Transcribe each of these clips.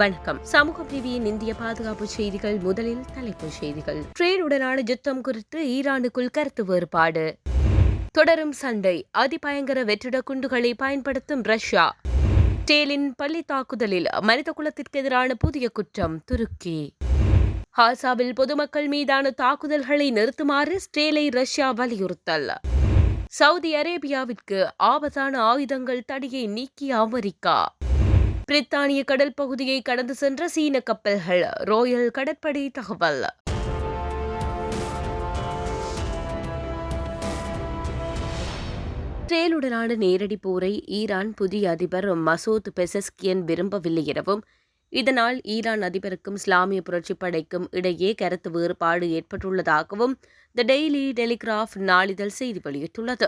வணக்கம். சமூக பிரிவியின் இந்திய பாதுகாப்பு செய்திகள் முதலில் தலைப்புச் செய்திகள். ட்ரேனுடனான யுத்தம் குறித்து ஈரானுக்குள் கருத்து வேறுபாடு. தொடரும் சண்டை அதிபயங்கர வெற்றிட குண்டுகளை பயன்படுத்தும் ரஷ்யா. டேலின் பள்ளி தாக்குதலில் மனித குலத்திற்கு எதிரான புதிய குற்றம் துருக்கி. ஹாசாவில் பொதுமக்கள் மீதான தாக்குதல்களை நிறுத்துமாறு ஸ்டேலை ரஷ்யா வலியுறுத்தல். சவுதி அரேபியாவிற்கு ஆபத்தான ஆயுதங்கள் தடையை நீக்கிய அமெரிக்கா. பிரித்தானிய கடல் பகுதியை கடந்து சென்ற சீன கப்பல்கள். ரோயல் கடற்படை தகவல். இஸ்ரேலுடனான நேரடி போரை ஈரான் புதிய அதிபர் மசூத் பெசஸ்கியன் விரும்பவில்லை எனவும் இதனால் ஈரான் அதிபருக்கும் இஸ்லாமிய புரட்சிப் படைக்கும் இடையே கருத்து வேறுபாடு ஏற்பட்டுள்ளதாகவும் த டெய்லி டெலிகிராஃப் நாளிதழ் செய்தி வெளியிட்டுள்ளது.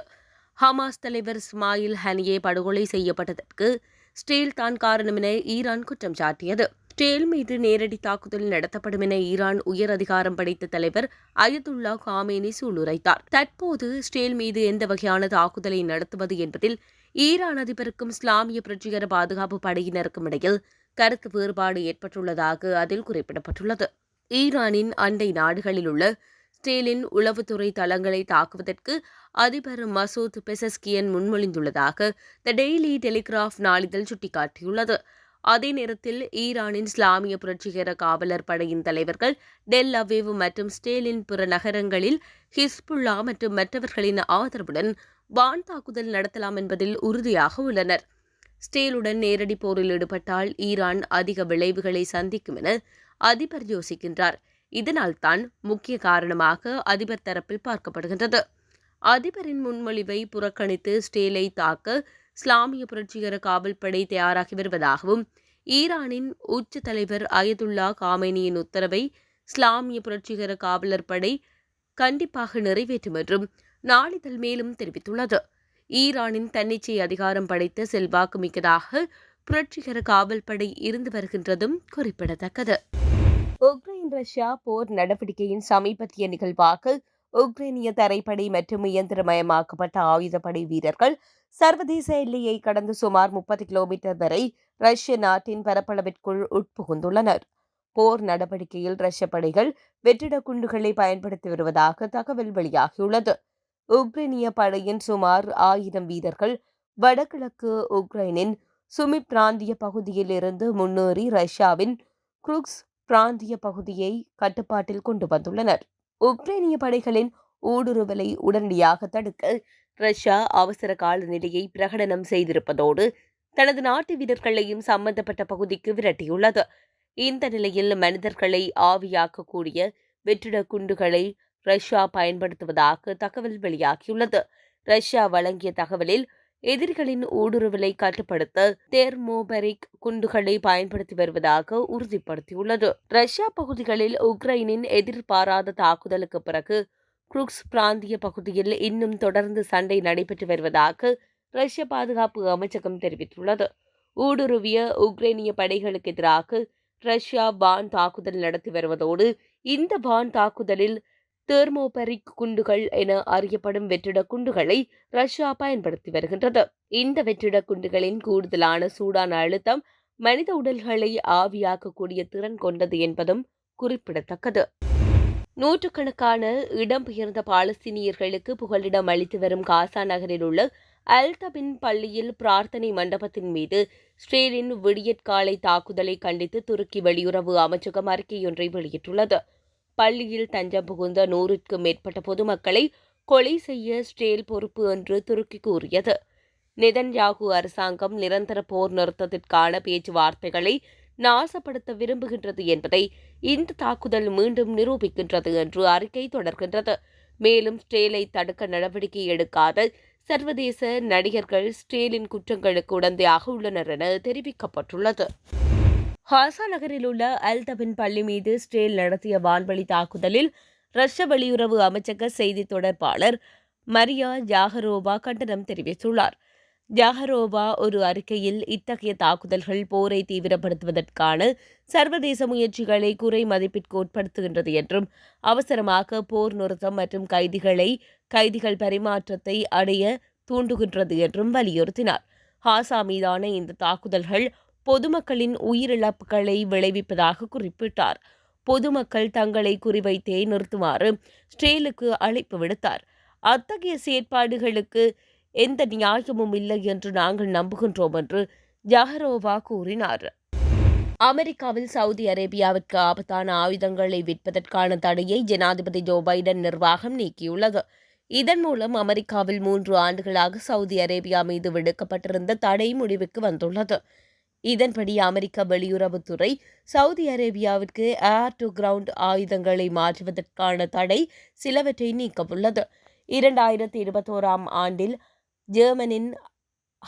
ஹமாஸ் தலைவர் இஸ்மாயில் ஹனியே படுகொலை செய்யப்பட்டதற்கு ஸ்டீல் தான் காரணம் என ஈரான் குற்றம் சாட்டியது. ஸ்டேல் மீது நேரடி தாக்குதல் நடத்தப்படும் என ஈரான் உயர் அதிகாரம் படைத்த தலைவர் அயதுல்லா காமேனி சூளுரைத்தார். தற்போது ஸ்டேல் மீது எந்த வகையான தாக்குதலை நடத்துவது என்பதில் ஈரான் அதிபருக்கும் இஸ்லாமிய புரட்சிகர பாதுகாப்பு படையினருக்கும் இடையில் கருத்து வேறுபாடு ஏற்பட்டுள்ளதாக அதில் குறிப்பிடப்பட்டுள்ளது. ஈரானின் அண்டை நாடுகளில் உள்ள ஸ்டேலின் உளவுத்துறை தளங்களை தாக்குவதற்கு அதிபர் மசூத் பெசஸ்கியன் முன்மொழிந்துள்ளதாக த டெய்லி டெலிகிராஃப் நாளிதழ் சுட்டிக்காட்டியுள்ளது. அதே நேரத்தில் ஈரானின் இஸ்லாமிய புரட்சிகர காவலர் படையின் தலைவர்கள் டெல் அவேவ் மற்றும் ஸ்டேலின் பிற நகரங்களில் ஹிஸ்புல்லா மற்றும் மற்றவர்களின் ஆதரவுடன் வான் தாக்குதல் நடத்தலாம் என்பதில் உறுதியாக உள்ளனர். ஸ்டேலுடன் நேரடி போரில் ஈடுபட்டால் ஈரான் அதிக விளைவுகளை சந்திக்கும் என அதிபர் யோசிக்கின்றார். இதனால்தான் முக்கிய காரணமாக அதிபர் தரப்பில் பார்க்கப்படுகின்றது. அதிபரின் முன்மொழிவை புறக்கணித்து ஸ்டேலை தாக்க இஸ்லாமிய புரட்சிகர காவல்படை தயாராகி வருவதாகவும் ஈரானின் உச்ச தலைவர் அயதுல்லா காமேனியின் உத்தரவை இஸ்லாமிய புரட்சிகர காவலர் படை கண்டிப்பாக நிறைவேற்றும் என்றும் நாளிதழ் மேலும் தெரிவித்துள்ளது. ஈரானின் தன்னிச்சை அதிகாரம் படைத்த செல்வாக்கு மிக்கதாக புரட்சிகர காவல்படை இருந்து வருகின்றதும் குறிப்பிடத்தக்கது. உக்ரைன் ரஷ்யா போர் நடவடிக்கையின் சமீபத்திய நிகழ்வாக உக்ரைனிய தரைப்படை மற்றும் இயந்திரமயமாக்கப்பட்ட ஆயுதப்படை வீரர்கள் சர்வதேச எல்லையை கடந்து சுமார் முப்பது கிலோமீட்டர் வரை ரஷ்ய நாட்டின் பரப்பளவிற்குள் உட்புகுந்துள்ளனர். போர் நடவடிக்கையில் ரஷ்ய படைகள் வெற்றிட குண்டுகளை பயன்படுத்தி வருவதாக தகவல் வெளியாகியுள்ளது. உக்ரைனிய படையின் சுமார் ஆயிரம் வீரர்கள் வடகிழக்கு உக்ரைனின் சுமி பிராந்திய பகுதியில் இருந்து முன்னேறி ரஷ்யாவின் குருக்ஸ் பிராந்திய பகுதியை கட்டுப்பாட்டில் கொண்டு வந்துள்ளனர். உக்ரைனிய படைகளின் ஊடுருவலை உடனடியாக தடுக்க ரஷ்யா அவசர கால நிலையை பிரகடனம் செய்திருப்பதோடு தனது நாட்டு வீரர்களையும் சம்பந்தப்பட்ட பகுதிக்கு விரட்டியுள்ளது. இந்த நிலையில் மனிதர்களை ஆவியாக்கக்கூடிய வெற்றிட குண்டுகளை ரஷ்யா பயன்படுத்துவதாக தகவல் வெளியாகியுள்ளது. ரஷ்யா வழங்கிய தகவலில் எதிரிகளின் ஊடுருவலை கட்டுப்படுத்த தேர்மோபெரிக் குண்டுகளை பயன்படுத்தி வருவதாக உறுதிப்படுத்தியுள்ளது. ரஷ்யா பகுதிகளில் உக்ரைனின் எதிர்பாராத தாக்குதலுக்கு பிறகு குருக்ஸ் பிராந்திய பகுதியில் இன்னும் தொடர்ந்து சண்டை நடைபெற்று வருவதாக ரஷ்ய பாதுகாப்பு அமைச்சகம் தெரிவித்துள்ளது. ஊடுருவிய உக்ரைனிய படைகளுக்கு எதிராக ரஷ்யா வான் தாக்குதல் நடத்தி வருவதோடு இந்த வான் தாக்குதலில் தேர்மோபரிக் குண்டுகள் என அறியப்படும் வெற்றிட குண்டுகளை ரஷ்யா பயன்படுத்தி வருகின்றது. இந்த வெற்றிட குண்டுகளின் கூடுதலான சூடான அழுத்தம் மனித உடல்களை ஆவியாக்கக்கூடிய திறன் கொண்டது என்பதும் குறிப்பிடத்தக்கது. நூற்றுக்கணக்கான இடம்பெயர்ந்த பாலஸ்தீனியர்களுக்கு புகலிடம் அளித்து வரும் காசா நகரில் உள்ள அல்தபின் பள்ளியில் பிரார்த்தனை மண்டபத்தின் மீது ஸ்ரேலின் விடியற்காலை தாக்குதலை கண்டித்து துருக்கி வெளியுறவு அமைச்சகம் அறிக்கையொன்றை வெளியிட்டுள்ளது. பள்ளியில் தஞ்சம் புகுந்த நூறுக்கும் மேற்பட்ட பொதுமக்களை கொலை செய்ய ஸ்டேல் பொறுப்பு என்று துருக்கி கூறியது. நிதன்யாகு அரசாங்கம் நிரந்தர போர் நிறுத்தத்திற்கான பேச்சுவார்த்தைகளை நாசப்படுத்த விரும்புகின்றது என்பதை இந்த தாக்குதல் மீண்டும் நிரூபிக்கின்றது என்று அறிக்கை தொடர்கின்றது. மேலும் ஸ்டேலை தடுக்க நடவடிக்கை எடுக்காத சர்வதேச நடிகர்கள் ஸ்டேலின் குற்றங்களுக்கு உடந்தையாக உள்ளனர் என தெரிவிக்கப்பட்டுள்ளது. ஹாசா நகரில் உள்ள அல்தபின் பள்ளி மீது ஸ்டேல் நடத்திய வான்வழி தாக்குதலில் ரஷ்ய வெளியுறவு அமைச்சக செய்தி தொடர்பாளர் மரியா ஜாகரோவா கண்டனம் தெரிவித்துள்ளார். ஜாகரோவா ஒரு அறிக்கையில் இத்தகைய தாக்குதல்கள் போரை தீவிரப்படுத்துவதற்கான சர்வதேச முயற்சிகளை குறை மதிப்பிற்கு உட்படுத்துகின்றது என்றும் அவசரமாக போர் நிறுத்தம் மற்றும் கைதிகளை கைதிகள் பரிமாற்றத்தை அடைய தூண்டுகின்றது என்றும் வலியுறுத்தினார். ஹாசா மீதான இந்த தாக்குதல்கள் பொதுமக்களின் உயிரிழப்புகளை விளைவிப்பதாக குறிப்பிட்டார். பொதுமக்கள் தங்களை குறிவைத்தே நிறுத்துமாறு ஸ்டேலுக்கு அழைப்பு விடுத்தார். அத்தகைய செயற்பாடுகளுக்கு எந்த நியாயமும் இல்லை என்று நாங்கள் நம்புகின்றோம் என்று ஜஹரோவா கூறினார். அமெரிக்காவில் சவுதி அரேபியாவிற்கு ஆபத்தான ஆயுதங்களை விற்பதற்கான தடையை ஜனாதிபதி ஜோ பைடன் நிர்வாகம் நீக்கியுள்ளது. இதன் மூலம் அமெரிக்காவில் மூன்று ஆண்டுகளாக சவுதி அரேபியா மீது விடுக்கப்பட்டிருந்த தடை முடிவுக்கு வந்துள்ளது. இதன்படி அமெரிக்க வெளியுறவுத்துறை சவுதி அரேபியாவிற்கு ஏர் டு கிரவுண்ட் ஆயுதங்களை மாற்றுவதற்கான தடை சிலவற்றை நீக்கவுள்ளது. இரண்டாயிரத்தி இருபத்தோராம் ஆண்டில் ஜெர்மனின்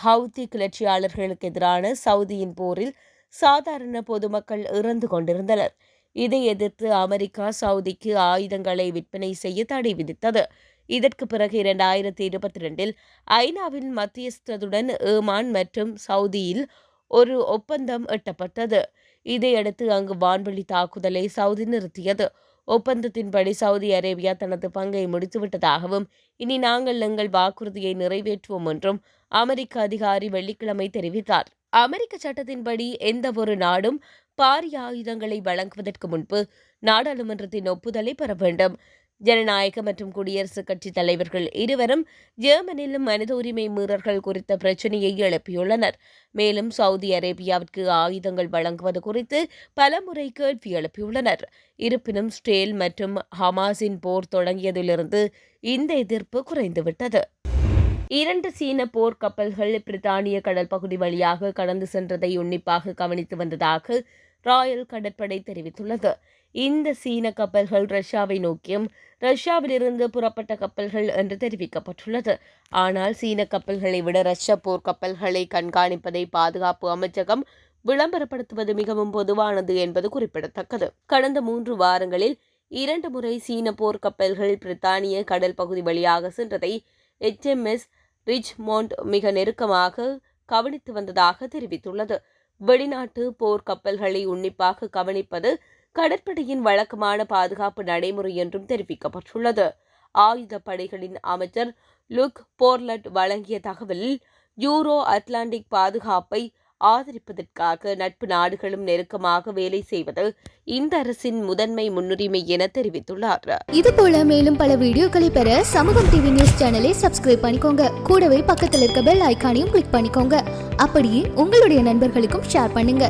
ஹவுதி கிளர்ச்சியாளர்களுக்கு எதிரான சவுதியின் போரில் சாதாரண பொதுமக்கள் இறந்து கொண்டிருந்தனர். இதை எதிர்த்து அமெரிக்கா சவுதிக்கு ஆயுதங்களை விற்பனை செய்ய தடை விதித்தது. இதற்கு பிறகு இரண்டாயிரத்தி இருபத்தி ரெண்டில் ஐநாவின் மத்தியஸ்தத்துடன் ஏமான் மற்றும் சவுதியில் ஒரு ஒப்பந்தம் எட்டப்பட்டது. இதையடுத்து அங்கு வான்வெளி தாக்குதலை சவுதி நிறுத்தியது. ஒப்பந்தத்தின்படி சவுதி அரேபியா தனது பங்கை முடித்துவிட்டதாகவும் இனி நாங்கள் எங்கள் வாக்குறுதியை நிறைவேற்றுவோம் என்றும் அமெரிக்க அதிகாரி வெள்ளிக்கிழமை தெரிவித்தார். அமெரிக்க சட்டத்தின்படி எந்த ஒரு நாடும் பாரிய ஆயுதங்களை வழங்குவதற்கு முன்பு நாடாளுமன்றத்தின் ஒப்புதலை பெற வேண்டும். ஜனநாயக மற்றும் குடியரசுக் கட்சி தலைவர்கள் இருவரும் ஜெர்மனிலும் மனித உரிமை மீறல்கள் குறித்த பிரச்சினையை எழுப்பியுள்ளனர். மேலும் சவுதி அரேபியாவிற்கு ஆயுதங்கள் வழங்குவது குறித்து பலமுறை கேள்வி எழுப்பியுள்ளனர். இருப்பினும் ஸ்டேல் மற்றும் ஹமாஸின் போர் தொடங்கியதிலிருந்து இந்த எதிர்ப்பு குறைந்துவிட்டது. இரண்டு சீன போர் கப்பல்கள் பிரித்தானிய கடல் பகுதி வழியாக கடந்து சென்றதை உன்னிப்பாக கவனித்து வந்ததாக ராயல் கடற்படை தெரிவித்துள்ளது. இந்த சீன கப்பல்கள் ரஷ்யாவை நோக்கியும் ரஷ்யாவிலிருந்து புறப்பட்ட கப்பல்கள் என்று தெரிவிக்கப்பட்டுள்ளது. ஆனால் சீன கப்பல்களை விட ரஷ்ய போர் கப்பல்களை கண்காணிப்பதை பாதுகாப்பு அமைச்சகம் விளம்பரப்படுத்துவது மிகவும் பொதுவானது என்பது குறிப்பிடத்தக்கது. கடந்த மூன்று வாரங்களில் இரண்டு முறை சீன போர் கப்பல்கள் பிரித்தானிய கடல் பகுதி வழியாக சென்றதை எச்எம்எஸ் ரிச்மோண்ட் மிக நெருக்கமாக கவனித்து வந்ததாக தெரிவித்துள்ளது. வெளிநாட்டு போர் கப்பல்களை உன்னிப்பாக கவனிப்பது கடற்படையின் வழக்கமான பாதுகாப்பு நடைமுறை என்றும் தெரிவிக்கப்பட்டுள்ளது. ஆயுதப்படைகளின் அமைச்சர் லுக் போர்லட் வழங்கிய தகவலில் யூரோ அட்லாண்டிக் பாதுகாப்பை ஆதரிப்பதற்காக நட்பு நாடுகளும் நெருக்கமாக வேலை செய்வது இந்த அரசின் முதன்மை முன்னுரிமை என தெரிவித்துள்ளார். இது போல மேலும் பல வீடியோக்களை பெற சமூகம் டிவி நியூஸ் சேனலை சப்ஸ்கிரைப் பண்ணிக்கோங்க. கூடவே பக்கத்தில் இருக்க பெல் ஐக்கானையும் கிளிக் பண்ணிக்கோங்க. அப்படியே உங்களுடைய நண்பர்களுக்கும் ஷேர் பண்ணுங்க.